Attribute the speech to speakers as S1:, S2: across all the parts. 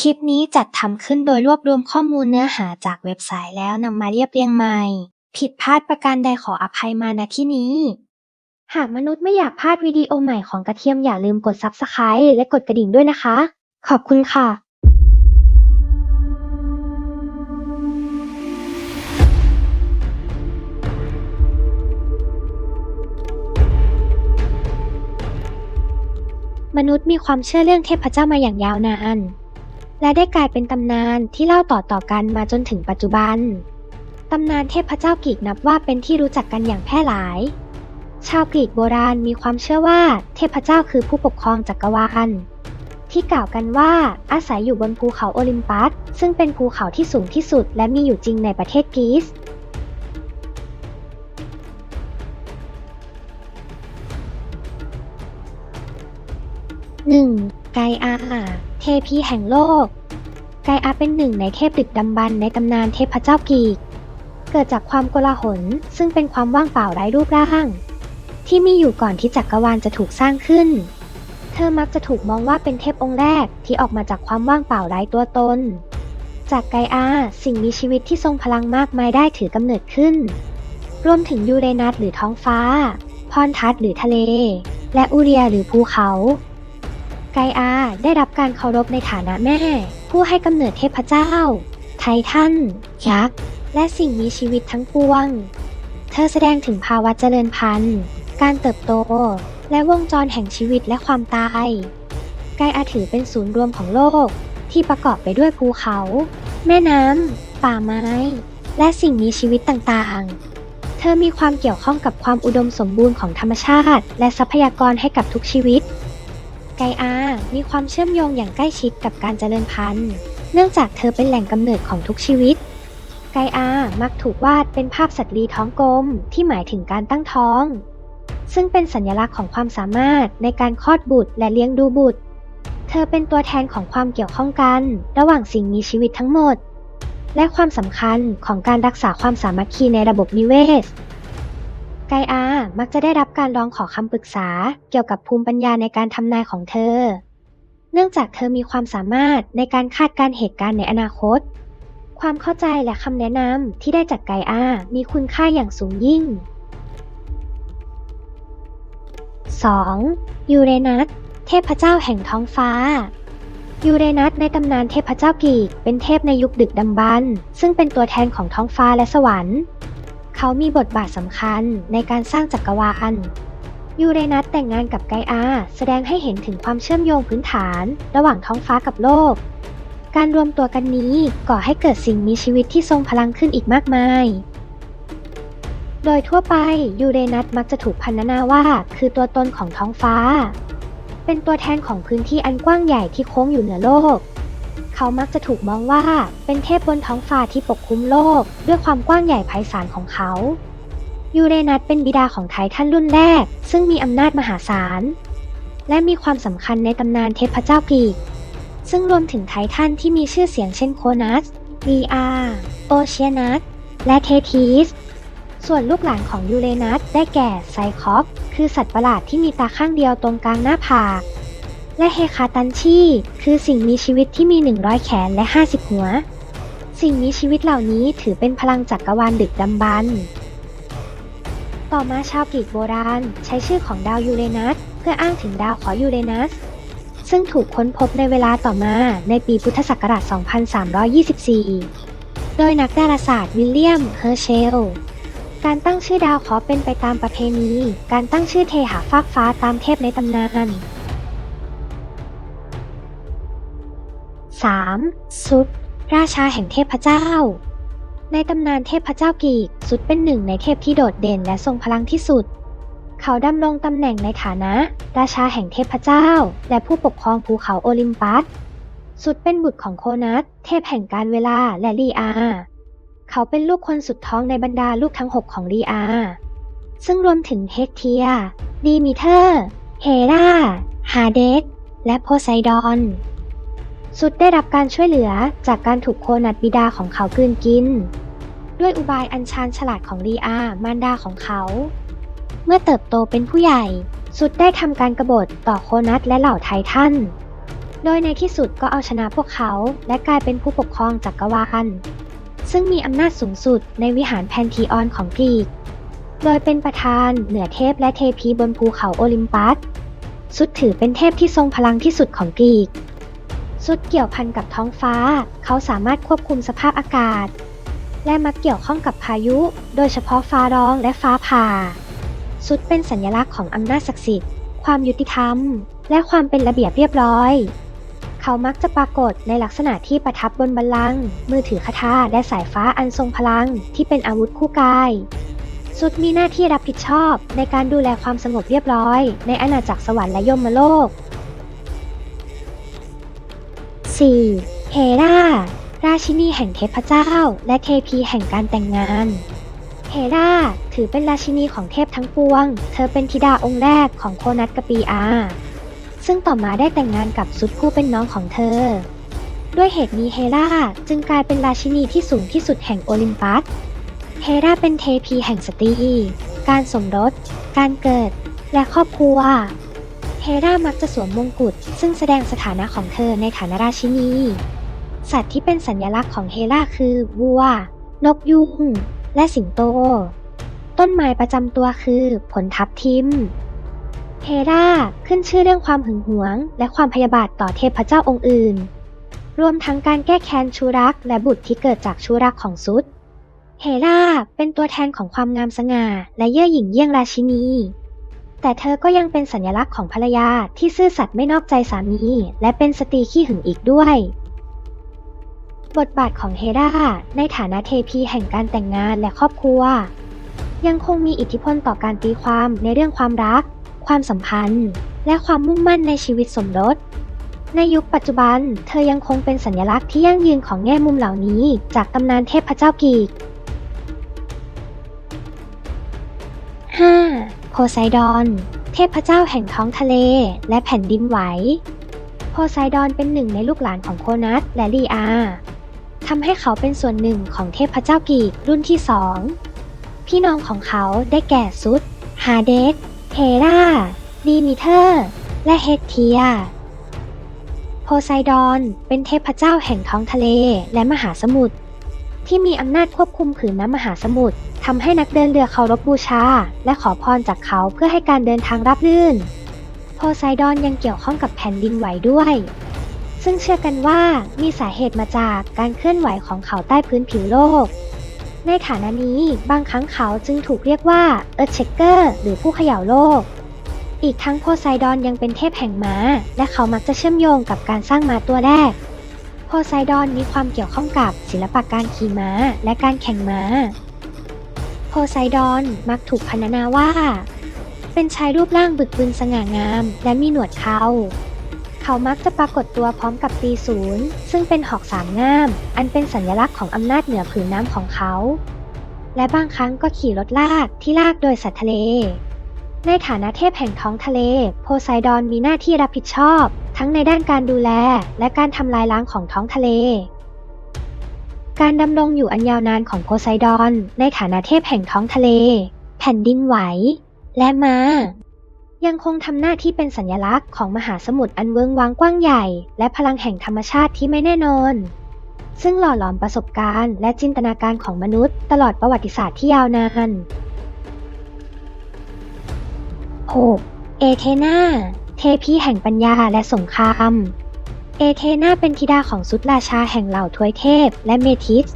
S1: คลิปนี้จัดทำขึ้นโดยรวบรวมข้อมูลเนื้อหาจากเว็บไซต์แล้วนำมาเรียบเรียงใหม่ ผิดพลาดประการใดขออภัยมาณที่นี้ หากมนุษย์ไม่อยากพลาดวิดีโอใหม่ของกระเทียมอย่าลืมกด Subscribe และกดกระดิ่งด้วยนะคะ ขอบคุณค่ะมนุษย์มีความเชื่อเรื่องเทพเจ้ามาอย่างยาวนาน และได้กลายเป็นตำนานที่เล่าต่อๆกันมาจนถึงปัจจุบัน ตำนานเทพเจ้ากรีกนับว่าเป็นที่รู้จักกันอย่างแพร่หลาย ชาวกรีกโบราณมีความเชื่อว่าเทพเจ้าคือผู้ปกครองจักรวาลที่กล่าวกันว่าอาศัยอยู่บนภูเขาโอลิมปัส ซึ่งเป็นภูเขาที่สูงที่สุดและมีอยู่จริงในประเทศกรีซ 1. ไกอาเทพีแห่งโลก ไกอาเป็นหนึ่งในเทพดึกดำบรรในตำนานเทพเจ้ากีก เกิดจากความโกลาหลซึ่งเป็นความว่างเปล่าไร้รูปร่าง ที่มีอยู่ก่อนที่จักรวาลจะถูกสร้างขึ้น เธอมักจะถูกมองว่าเป็นเทพองค์แรกที่ออกมาจากความว่างเปล่าไร้ตัวตน จากไกอาสิ่งมีชีวิตที่ทรงพลังมากมายได้ถือกำเนิดขึ้น รวมถึงยูเรนัสหรือท้องฟ้า พรทัศหรือทะเล และอูเรียหรือภูเขา ไกอาได้รับการเคารพในฐานะแม่ ผู้ให้กำเนิดเทพเจ้า ไททัน ยักษ์ และสิ่งมีชีวิตทั้งปวง เธอแสดงถึงภาวะเจริญพันธุ์ การเติบโต และวงจรแห่งชีวิตและความตาย ไกอาถือเป็นศูนย์รวมของโลก ที่ประกอบไปด้วยภูเขา แม่น้ำ ป่าไม้ และสิ่งมีชีวิตต่างๆ เธอมีความเกี่ยวข้องกับความอุดมสมบูรณ์ของธรรมชาติ และทรัพยากรให้กับทุกชีวิต ไกอามีความเชื่อมโยงอย่างใกล้ชิดกับการเจริญพันธุ์ เนื่องจากเธอเป็นแหล่งกำเนิดของทุกชีวิต ไกอามักถูกวาดเป็นภาพสัตว์ลีท้องกลมที่หมายถึงการตั้งท้อง ซึ่งเป็นสัญลักษณ์ของความสามารถในการคลอดบุตรและเลี้ยงดูบุตร เธอเป็นตัวแทนของความเกี่ยวข้องกัน ระหว่างสิ่งมีชีวิตทั้งหมด และความสำคัญของการรักษาความสามัคคีในระบบนิเวศ ไกอามักจะได้รับการร้องขอคำปรึกษาเกี่ยวกับภูมิปัญญาในการทำนายของเธอ เนื่องจากเธอมีความสามารถในการคาดการเหตุการณ์ในอนาคต ความเข้าใจและคำแนะนำที่ได้จากไกอามีคุณค่าอย่างสูงยิ่ง 2. ยูเรนัสเทพเจ้าแห่งท้องฟ้า ยูเรนัสในตำนานเทพเจ้ากรีกเป็นเทพในยุคดึกดำบรรพ์ซึ่งเป็นตัวแทนของท้องฟ้าและสวรรค์ เขามีบทบาทสำคัญในการสร้างจักรวาล ยูเรนัสแต่งงานกับไกอาแสดงให้เห็นถึงความเชื่อมโยงพื้นฐาน ระหว่างท้องฟ้ากับโลก การรวมตัวกันนี้ก่อให้เกิดสิ่งมีชีวิตที่ทรงพลังขึ้นอีกมากมาย โดยทั่วไปยูเรนัสมักจะถูกพรรณนาว่าคือตัวตนของท้องฟ้า เป็นตัวแทนของพื้นที่อันกว้างใหญ่ที่โค้งอยู่เหนือโลก เขามักจะถูกมองว่าเป็นเทพบนท้องฟ้าที่ปกคลุมโลก ด้วยความกว้างใหญ่ไพศาลของเขายูเรนัสเป็นบิดาของไททันรุ่นแรก ซึ่งมีอำนาจมหาศาล และมีความสำคัญในตำนานเทพเจ้ากรีก ซึ่งรวมถึงไททันที่มีชื่อเสียงเช่นโคนัสรีอาโอเชียนัสและเททีสส่วนลูกหลานของยูเรนัสได้แก่ไซคอปคือสัตว์ประหลาดที่มีตาข้างเดียวตรงกลางหน้าผาก และเฮคาตันชีคือสิ่งมีชีวิตที่มี 100 แขนและ 50 หัว สิ่งมีชีวิตเหล่านี้ถือเป็นพลังจักรวาลดึกดำบรรพ์ต่อมาชาวกรีกโบราณ ใช้ชื่อของดาวยูเรนัสเพื่ออ้างถึงดาวขอยูเรนัส ซึ่งถูกค้นพบในเวลาต่อมาในปีพุทธศักราช 2324 โดยนักดาราศาสตร์วิลเลียม เฮอร์เชล การตั้งชื่อดาวเคราะห์เป็นไปตามประเพณี การตั้งชื่อเทหาฟากฟ้าตามเทพในตำนาน 3. ซุดราชาแห่งเทพเจ้า ในตำนานเทพเจ้ากรีกซุดเป็นหนึ่งในเทพที่โดดเด่นและทรงพลังที่สุด เขาดำรงตำแหน่งในฐานะ ราชาแห่งเทพเจ้า และผู้ปกครองภูเขาโอลิมปัสซุดเป็นบุตรของโคนัสเทพแห่งการเวลาและลีอา เขาเป็นลูกคนสุดท้องในบรรดาลูกทั้ง6ของลีอา ซึ่งรวมถึงเฮกเทียดีมิเทอร์ เฮราฮาเดสและโพไซดอน สุดได้รับการช่วยเหลือจากการถูกโคนัดบิดาของเขากลืนกิน ด้วยอุบายอันชาญฉลาดของลีอามารดาของเขา เมื่อเติบโตเป็นผู้ใหญ่ สุดได้ทำการกรบฏต่อโคนัสและเหล่าไททันโดยในที่สุดก็เอาชนะพวกเขา และกลายเป็นผู้ปกครองจักรวาลซึ่งมีอำนาจสูงสุดในวิหารแพนทีออนของกรีก โดยเป็นประธานเหนือเทพและเทพีบนภูเขาโอลิมปัสสุดถือเป็นเทพที่ทรงพลังที่สุดของกรีก สุดเกี่ยวพันกับท้องฟ้า เขาสามารถควบคุมสภาพอากาศ และมักเกี่ยวข้องกับพายุ โดยเฉพาะฟ้าร้องและฟ้าผ่า สุดเป็นสัญลักษณ์ของอำนาจศักดิ์สิทธิ์ ความยุติธรรม และความเป็นระเบียบเรียบร้อย เขามักจะปรากฏในลักษณะที่ประทับบนบัลลังก์มือถือคาถาและสายฟ้าอันทรงพลังที่เป็นอาวุธคู่กายสุดมีหน้าที่รับผิดชอบในการดูแลความสงบเรียบร้อย ในอาณาจักรสวรรค์และยมโลก 4. เฮราราชินีแห่งเทพเจ้า และเทพีแห่งการแต่งงาน เฮราถือเป็นราชินีของเทพทั้งปวง เธอเป็นธิดาองค์แรกของโคนัสกปีอา ซึ่งต่อมาได้แต่งงานกับซุดผู้เป็นน้องของเธอ ด้วยเหตุนี้เฮราจึงกลายเป็นราชินีที่สูงที่สุดแห่งโอลิมปัส เฮราเป็นเทพีแห่งสตรี การสมรส การเกิด และครอบครัว รามักจะสวมมงกุฎซึ่งแสดงสถานะของเธอในฐานะราชินี สัตว์ที่เป็นสัญลักษณ์ของเฮราคือวัว นกยุงและสิงโต ต้นไม้ประจำตัวคือผลทับทิม เฮราขึ้นชื่อเรื่องความหึงหวง และความพยาบาทต่อเทพเจ้าองค์อื่น รวมทั้งการแก้แค้นชูรักและบุตรที่เกิดจากชูรักของซุดเฮราเป็นตัวแทนของความงามสง่าและเย่อหยิ่งเยี่ยงราชินี แต่เธอก็ยังเป็นสัญลักษณ์ของภรรยาที่ซื่อสัตย์ไม่นอกใจสามี และเป็นสตรีขี้หึงอีกด้วย บทบาทของเฮราในฐานะเทพีแห่งการแต่งงานและครอบครัว ยังคงมีอิทธิพลต่อการตีความในเรื่องความรัก ความสัมพันธ์ และความมุ่งมั่นในชีวิตสมรสในยุคปัจจุบัน เธอยังคงเป็นสัญลักษณ์ที่ยั่งยืนของแง่มุมเหล่านี้ จากตำนานเทพเจ้ากีก 5. โพไซดอน เทพเจ้าแห่งท้องทะเล และแผ่นดินไหว โพไซดอนเป็นหนึ่งในลูกหลานของโคนัสและลีอาทำให้เขาเป็นส่วนหนึ่งของเทพเจ้ากีกรุ่นที่สอง พี่น้องของเขาได้แก่ซุดฮาเดสเฮราดีมิเทอร์ และเฮเทีย โพไซดอนเป็นเทพเจ้าแห่งท้องทะเลและมหาสมุทร ที่มีอำนาจควบคุมผืนน้ำมหาสมุทรทำให้นักเดินเรือเคารพบูชา และขอพรจากเขาเพื่อให้การเดินทางราบรื่น โพไซดอนยังเกี่ยวข้องกับแผ่นดินไหวด้วย ซึ่งเชื่อกันว่ามีสาเหตุมาจากการเคลื่อนไหวของเขาใต้พื้นผิวโลก ในฐานะนี้บางครั้งเขาจึงถูกเรียกว่าเอิร์ธเชคเกอร์หรือผู้เขย่าโลก อีกทั้งโพไซดอนยังเป็นเทพแห่งม้า และเขามักจะเชื่อมโยงกับการสร้างม้าตัวแรก โพไซดอนมีความเกี่ยวข้องกับศิลปะการขี่ม้าและการแข่งม้า โพไซดอนมักถูกพรรณนาว่า เป็นชายรูปร่างบึกบึนสง่างาม และมีหนวดเขา เขามักจะปรากฏตัวพร้อมกับตีศูนย์ซึ่งเป็นหอกสามง่าม อันเป็นสัญลักษณ์ของอำนาจเหนือผืนน้ำของเขา และบางครั้งก็ขี่รถลากที่ลากโดยสัตว์ทะเล ในฐานะเทพแห่งท้องทะเล โพไซดอนมีหน้าที่รับผิดชอบ ทั้งในด้านการดูแลและการทำลายล้างของท้องทะเล การดำรงอยู่อันยาวนานของโพไซดอน ในฐานะเทพแห่งท้องทะเล แผ่นดินไหว และมายังคงทำหน้าที่เป็นสัญลักษณ์ของมหาสมุทรอันเวิงว้างกว้างใหญ่ และพลังแห่งธรรมชาติที่ไม่แน่นอน ซึ่งหล่อหลอมประสบการณ์ และจินตนาการของมนุษย์ ตลอดประวัติศาสตร์ที่ยาวนาน 6. เอเธนา เทพีแห่งปัญญาและสงคราม เอเธนาเป็นธิดาของสุดราชาแห่งเหล่าทวยเทพและเมทิส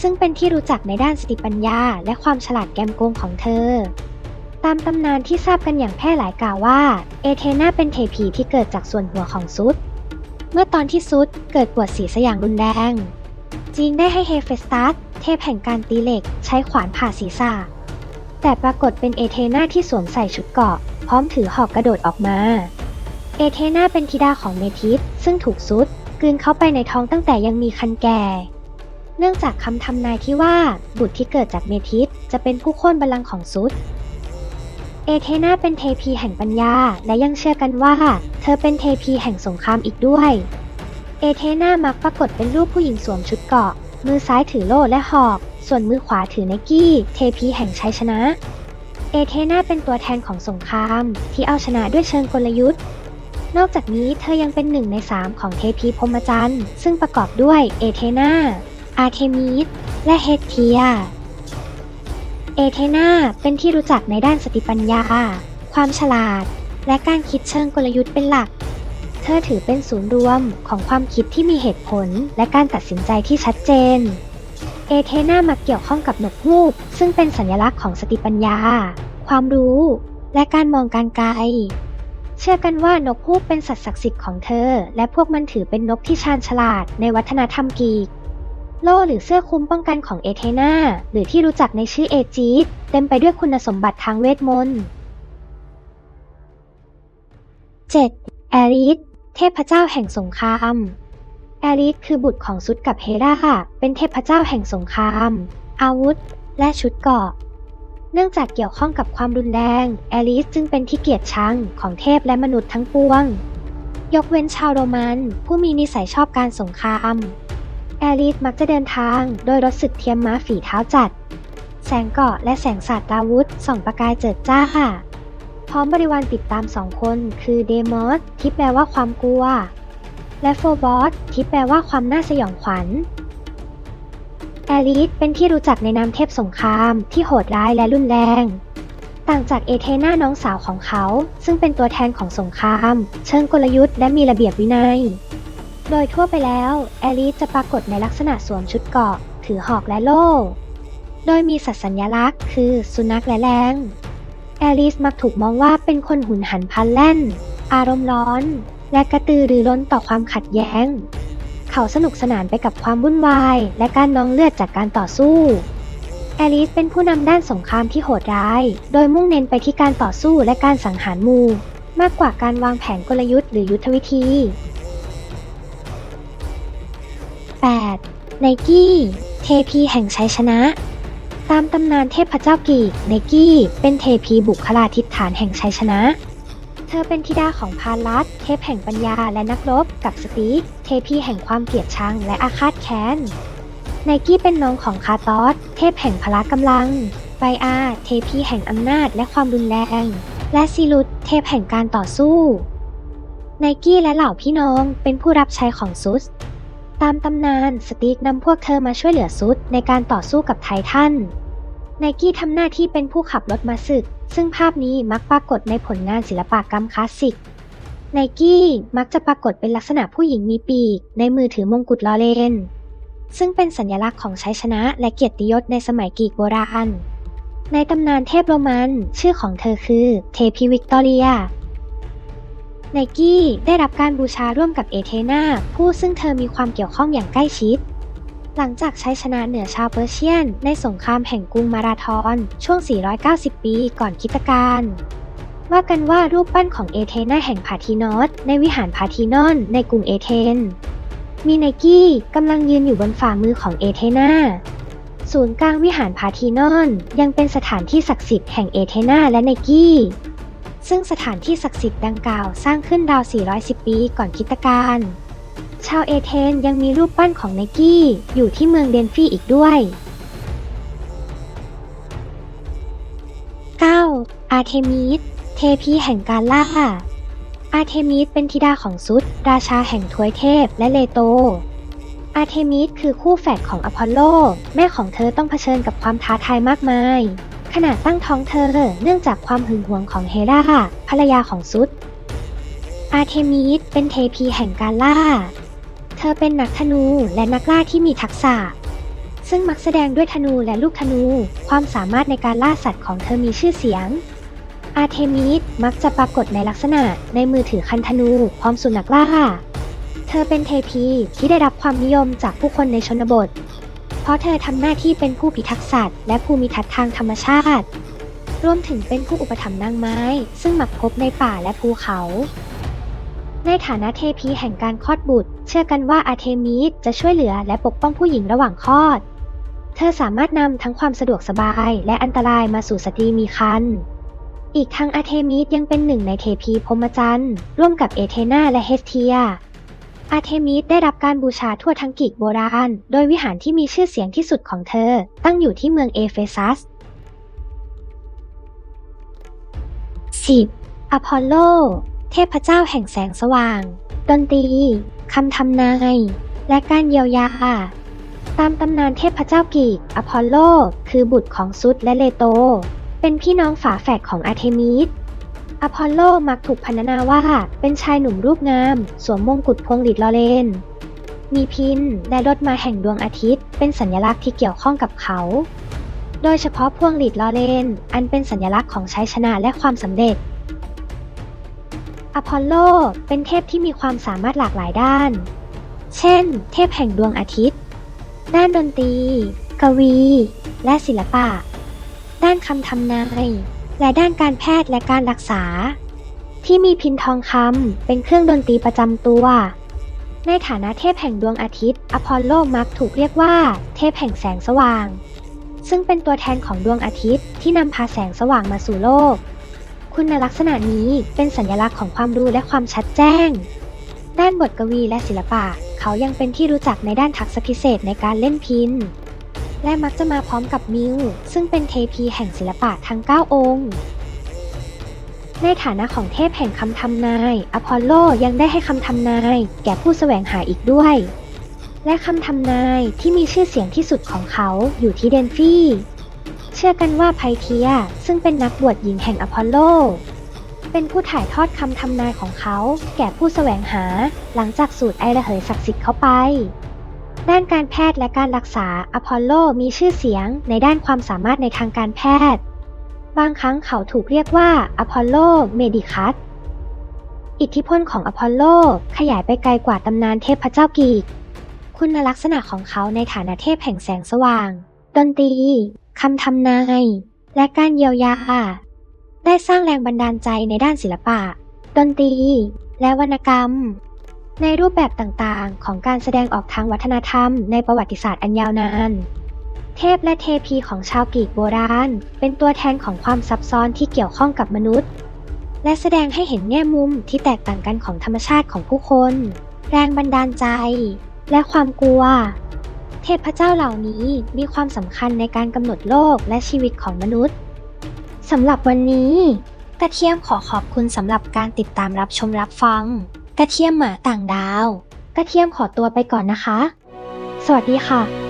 S1: ซึ่งเป็นที่รู้จักในด้านสติปัญญาและความฉลาดแกมโกงของเธอ ตามตำนานที่ทราบกันอย่างแพร่หลายกล่าวว่า เอเธนาเป็นเทพีที่เกิดจากส่วนหัวของซุด เมื่อตอนที่ซุดเกิดปวดศีรษะอย่างรุนแรงจีนได้ให้เฮเฟสตัสเทพแห่งการตีเหล็กใช้ขวานผ่าศีรษะ แต่ปรากฏเป็นเอเธนาที่สวมใส่ชุดเกราะ พร้อมถือหอกกระโดดออกมา เอเธนาเป็นธิดาของเมทิสซึ่งถูกซุดกลืนเข้าไปในท้องตั้งแต่ยังมีคันแก่ เนื่องจากคำทำนายที่ว่าบุตรที่เกิดจากเมทิสจะเป็นผู้โค่นบัลลังก์ของซุดเอเธนาเป็นเทพีแห่งปัญญาและยังเชื่อกันว่า เธอเป็นเทพีแห่งสงครามอีกด้วย เอเธนามักปรากฏเป็นรูปผู้หญิงสวมชุดเกราะ มือซ้ายถือโล่และหอก ส่วนมือขวาถือไนกี้ เทพีแห่งชัยชนะ เอเธนาเป็นตัวแทนของสงครามที่เอาชนะด้วยเชิงกลยุทธ์ นอกจากนี้เธอยังเป็นหนึ่งในสามของเทพีพรหมจรรย์ซึ่งประกอบด้วยเอเธนาอาร์เทมิสและเฮเทีย เอเธนาเป็นที่รู้จักในด้านสติปัญญา ความฉลาด และการคิดเชิงกลยุทธ์เป็นหลัก เธอถือเป็นศูนย์รวมของความคิดที่มีเหตุผลและการตัดสินใจที่ชัดเจน เอเธนามักเกี่ยวข้องกับนกฮูก ซึ่งเป็นสัญลักษณ์ของสติปัญญา ความรู้ และการมองการไกล เชื่อกันว่านกฮูกเป็นสัตว์ศักดิ์สิทธิ์ของเธอ และพวกมันถือเป็นนกที่ชาญฉลาดในวัฒนธรรมกรีกโล่หรือเสื้อคลุมป้องกันของเอเธนาหรือที่รู้จักในชื่อเอจีดเต็มไปด้วยคุณสมบัติทางเวทมนต์ 7. แอริสเทพเจ้าแห่งสงคราม แอริสคือบุตรของซุดกับเฮราค่ะ เป็นเทพเจ้าแห่งสงคราม อาวุธ และชุดเกราะ เนื่องจากเกี่ยวข้องกับความรุนแรงแอริสจึงเป็นที่เกลียดชังของเทพและมนุษย์ทั้งปวง ยกเว้นชาวโรมัน ผู้มีนิสัยชอบการสงคราม แอริสมักจะเดินทางโดยรถสึกเทียมม้าฝีเท้าจัด แสงเกราะและแสงสาดอาวุธส่องประกายเจิดจ้าค่ะ พร้อมบริวารติดตามสองคน คือเดมอสที่แปลว่าความกลัว และโฟบอสที่แปลว่าความน่าสยองขวัญ แอริสเป็นที่รู้จักในนามเทพสงครามที่โหดร้ายและรุนแรง ต่างจากเอเธนาน้องสาวของเขา ซึ่งเป็นตัวแทนของสงคราม เชิงกลยุทธ์และมีระเบียบวินัย โดยทั่วไปแล้ว แอริสจะปรากฏในลักษณะสวมชุดเกราะ ถือหอกและโล่ โดยมีสัตว์สัญลักษณ์ คือสุนัขและแรงแอริสมักถูกมองว่าเป็นคนหุนหันพลันแล่น อารมณ์ร้อน และกระตือรือร้นต่อความขัดแย้ง เขาสนุกสนานไปกับความวุ่นวาย และการนองเลือดจากการต่อสู้ แอริสเป็นผู้นำด้านสงครามที่โหดร้าย โดยมุ่งเน้นไปที่การต่อสู้และการสังหารมู มากกว่าการวางแผนกลยุทธ์หรือยุทธวิธี 8. ไนกี้ เทพีแห่งชัยชนะ ตามตำนานเทพเจ้ากีกไนกี้ เป็นเทพีบุคลาธิษฐานแห่งชัยชนะ เธอเป็นธิดาของพาลัสเทพแห่งปัญญาและนักรบ กับสตีฟเทพีแห่งความเกลียดชังและอาฆาตแค้น ไนกี้เป็นน้องของคาตอสเทพแห่งพละกำลัง ไบอาเทพีแห่งอำนาจและความรุนแรง และซิลุสเทพแห่งการต่อสู้ไนกี้และเหล่าพี่น้องเป็นผู้รับใช้ของซุส ตามตำนานสตีกนำพวกเธอมาช่วยเหลือซุดในการต่อสู้กับไททันไนกี้ทำหน้าที่เป็นผู้ขับรถมาศึก ซึ่งภาพนี้มักปรากฏในผลงานศิลปกรรมคลาสสิกไนกี้มักจะปรากฏเป็นลักษณะผู้หญิงมีปีก ในมือถือมงกุฎลอเรนซึ่งเป็นสัญลักษณ์ของชัยชนะและเกียรติยศในสมัยกรีกโบราณ ในตำนานเทพโรมัน ชื่อของเธอคือเทพีวิกตอเรียไนกี้ได้รับการบูชาร่วมกับเอเธนาผู้ซึ่งเธอมีความเกี่ยวข้องอย่างใกล้ชิด หลังจากใช้ชนะเหนือชาวเปอร์เชียน ในสงครามแห่งกรุงมาราธอนช่วง 490 ปีก่อนคิตกาลว่ากันว่ารูปปั้นของเอเธนาแห่งพาทีนอสในวิหารพาทีนอนในกรุงเอเธน มีไนกี้กำลังยืนอยู่บนฝ่ามือของเอเธนาศูนย์กลางวิหารพาทีนอนยังเป็นสถานที่ศักดิ์สิทธิ์แห่งเอเธนาและไนกี้ ซึ่งสถานที่ศักดิ์สิทธิ์ดังกล่าวสร้างขึ้นราว 410 ปีก่อนคิตกาล ชาวเอเธนยังมีรูปปั้นของไนกี้อยู่ที่เมืองเดนฟีอีกด้วย 9. อาร์เทมิสเทพีแห่งการล่า อาร์เทมิสเป็นธิดาของซุด ราชาแห่งทวยเทพและเลโต อาร์เทมิสคือคู่แฝดของอพอลโล แม่ของเธอต้องเผชิญกับความท้าทายมากมาย ขณะตั้งท้องเธอเนื่องจากความหึงหวงของเฮราภรรยาของซุดอาร์เทมิสเป็นเทพีแห่งการล่า เธอเป็นนักธนูและนักล่าที่มีทักษะ ซึ่งมักแสดงด้วยธนูและลูกธนู ความสามารถในการล่าสัตว์ของเธอมีชื่อเสียง อาร์เทมิสมักจะปรากฏในลักษณะในมือถือคันธนูพร้อมสุนัขล่า เธอเป็นเทพีที่ได้รับความนิยมจากผู้คนในชนบท เพราะเธอทำหน้าที่เป็นผู้พิทักษ์สัตว์และภูมิทัศน์ทางธรรมชาติ รวมถึงเป็นผู้อุปถัมภ์นางไม้ ซึ่งมักพบในป่าและภูเขา ในฐานะเทพีแห่งการคลอดบุตร เชื่อกันว่าอาเทมิสจะช่วยเหลือและปกป้องผู้หญิงระหว่างคลอด เธอสามารถนำทั้งความสะดวกสบายและอันตรายมาสู่สตรีมีครรภ์ อีกทั้งอาเทมิสยังเป็นหนึ่งในเทพีพรหมจรรย์ร่วมกับเอเธนาและเฮสเทีย อาเทมิสได้รับการบูชาทั่วทั้งกรีกโบราณ โดยวิหารที่มีชื่อเสียงที่สุดของเธอ ตั้งอยู่ที่เมืองเอเฟซัส 10. อพอลโล เทพเจ้าแห่งแสงสว่าง ดนตรีคำทำนาย และการเยียวยา ตามตำนานเทพเจ้ากรีกอพอลโล คือบุตรของซุสและเลโต เป็นพี่น้องฝาแฝดของอาร์เทมิสอพอลโลมักถูกพรรณนาว่าเป็นชายหนุ่มรูปงาม สวมมงกุฎพวงหลีดลอเรนมีพินและรถมาแห่งดวงอาทิตย์ เป็นสัญลักษณ์ที่เกี่ยวข้องกับเขา โดยเฉพาะพวงหลีดลอเรนอันเป็นสัญลักษณ์ของชัยชนะและความสำเร็จ อพอลโลเป็นเทพที่มีความสามารถหลากหลายด้าน เช่น เทพแห่งดวงอาทิตย์ ด้านดนตรี กวี และศิลปะ ด้านคำทำนายและด้านการแพทย์และการรักษา ที่มีพินทองคำเป็นเครื่องดนตรีประจำตัว ในฐานะเทพแห่งดวงอาทิตย์ อพอลโลมักถูกเรียกว่า เทพแห่งแสงสว่าง ซึ่งเป็นตัวแทนของดวงอาทิตย์ที่นำพาแสงสว่างมาสู่โลก คุณลักษณะนี้เป็นสัญลักษณ์ของความรู้และความชัดแจ้ง ด้านบทกวีและศิลปะ เขายังเป็นที่รู้จักในด้านทักษะพิเศษในการเล่นพิน และมักจะมาพร้อมกับมิวซึ่งเป็นเทพีแห่งศิลปะทั้ง 9 องค์ ในฐานะของเทพแห่งคำทำนาย อพอลโลยังได้ให้คำทำนาย แก่ผู้แสวงหาอีกด้วย และคำทำนายที่มีชื่อเสียงที่สุดของเขาอยู่ที่เดนฟี่ เชื่อกันว่าไพเทียซึ่งเป็นนักบวชหญิงแห่งอพอลโล เป็นผู้ถ่ายทอดคำทำนายของเขา แก่ผู้แสวงหาหลังจากสูดไอระเหยศักดิ์สิทธิ์เข้าไปด้านการแพทย์และการรักษาอพอลโลมีชื่อเสียงในด้านความสามารถในทางการแพทย์ บางครั้งเขาถูกเรียกว่าอพอลโลเมดิคัส อิทธิพลของอพอลโลขยายไปไกลกว่าตำนานเทพเจ้ากรีก คุณลักษณะของเขาในฐานะเทพแห่งแสงสว่าง ดนตรี คำทำนาย และการเยียวยา ได้สร้างแรงบันดาลใจในด้านศิลปะ ดนตรี และวรรณกรรม ในรูปแบบต่างๆ ของการแสดงออกทางวัฒนธรรมในประวัติศาสตร์อันยาวนาน เทพและเทพีของชาวกรีกโบราณ เป็นตัวแทนของความซับซ้อนที่เกี่ยวข้องกับมนุษย์ และแสดงให้เห็นแง่มุมที่แตกต่างกันของธรรมชาติของผู้คน แรงบันดาลใจ และความกลัว เทพเจ้าเหล่านี้มีความสำคัญในการกำหนดโลกและชีวิตของมนุษย์สำหรับวันนี้ กระเทียมขอขอบคุณสำหรับการติดตามรับชมรับฟัง กระเทียมหมาต่างดาว กระเทียมขอตัวไปก่อนนะคะ สวัสดีค่ะ